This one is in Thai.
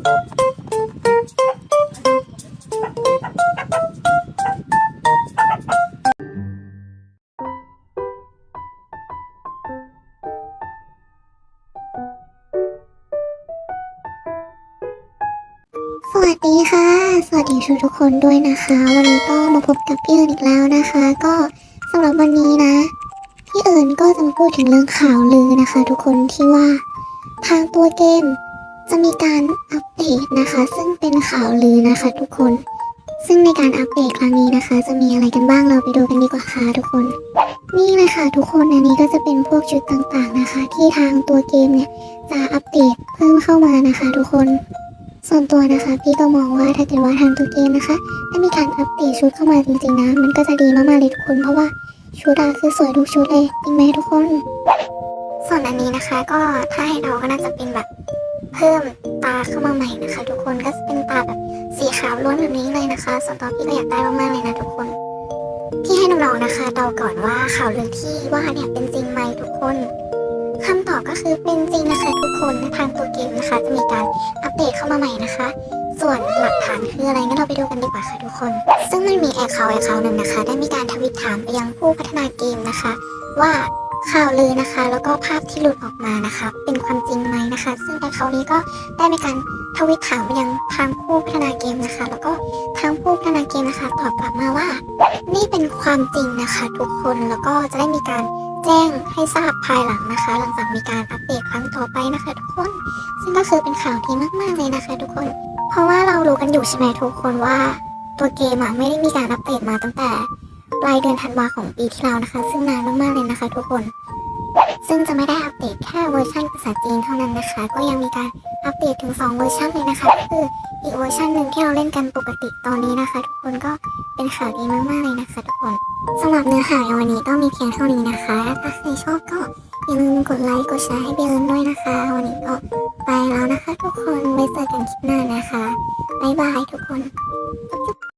สวัสดีค่ะ สวัสดีทุกทุกคนด้วยนะคะ วันนี้ก็มาพบกับพี่เอิญอีกแล้วนะคะ ก็สำหรับวันนี้นะ พี่เอิญก็จะมาพูดถึงเรื่องข่าวลือนะคะ ทุกคนที่ว่าทางตัวเกม จะมีการอัปเดตนะคะ ซึ่งเป็นข่าวลือนะคะ ทุกคน ซึ่งในการอัปเดตครั้งนี้นะคะ จะมีอะไรกันบ้างเราไปดูกันดีกว่าค่ะทุกคน นี่เลยค่ะทุกคนอันนี้ก็จะเป็นพวกชุดต่างๆนะคะ ที่ทางตัวเกมเนี่ยจะอัปเดตเพิ่มเข้ามานะคะ ทุกคนส่วนตัวนะคะพี่ก็มองว่าถ้าเกิดว่าทางตัวเกมนะคะได้มีการอัปเดตชุดเข้ามาจริงๆนะมันก็จะดีมากๆเลยทุกคนเพราะว่าชุดอะคือสวยทุกชุดเลยจริงไหมทุกคน ส่วนอันนี้นะคะก็ถ้าให้เราก็น่าจะเป็นแบบ เพิ่มตาเข้ามาใหม่นะคะ ทุกคนก็เป็นตาแบบสีขาวล้วนแบบนี้เลยนะคะส่วนตัวพี่ก็อยากได้มากๆเลยนะทุกคนพี่ให้น้องๆนะคะเดาก่อนว่าข่าวลือที่ว่าเนี่ยเป็นจริงไหมทุกคนคำตอบก็คือเป็นจริงนะคะทุกคนทางตัวเกมนะคะ จะมีการอัปเดตเข้ามาใหม่นะคะ ส่วนหลักฐานคืออะไรงั้นเราไปดูกันดีกว่าค่ะทุกคน ซึ่งมันมีแอคเคาท์แอคเคาท์หนึ่งนะคะ ได้มีการทวิตถามไปยังผู้พัฒนาเกมนะคะ ว่า ข่าวลือนะคะ แล้วก็ภาพที่หลุดออกมานะคะ เป็นความจริงไหมนะคะ ซึ่งแอคเคาท์นี้ก็ได้มีการทวิตถามไปยังทางผู้พัฒนาเกมนะคะ แล้วก็ทางผู้พัฒนาเกมนะคะ ตอบกลับมาว่า นี่เป็นความจริงนะคะ ทุกคนแล้วก็จะได้มีการแจ้งให้ทราบภายหลังนะคะ หลังจากมีการอัปเดตครั้งต่อไปนะคะ ทุกคน ซึ่งก็คือเป็นข่าวดีมากๆเลยนะคะ ทุกคน เพราะว่าเรารู้กันอยู่ใช่ไหมทุกคนว่า ตัวเกมอะไม่ได้มีการอัปเดตมาตั้งแต่ ปลายเดือนธันวาของปีที่แล้วนะคะ ซึ่งนานมากๆเลยนะคะทุกคน ซึ่งจะไม่ได้อัปเดตแค่เวอร์ชันภาษาจีนเท่านั้นนะคะ ก็ยังมีการอัปเดตถึง 2 เวอร์ชันเลยนะคะก็คืออีกเวอร์ชันหนึ่งที่เราเล่นกันปกติตอนนี้นะคะ ทุกคนก็เป็นข่าวดีมากๆเลยนะคะทุกคนสำหรับเนื้อหาในวันนี้ก็มีเพียงเท่านี้นะคะ ถ้าใครชอบก็อย่าลืมกดไลค์กดแชร์ให้เบลนด้วยนะคะ วันนี้ก็ไปแล้วนะคะ ทุกคนไว้เจอกันคลิปหน้านะคะบ๊ายบายทุกคน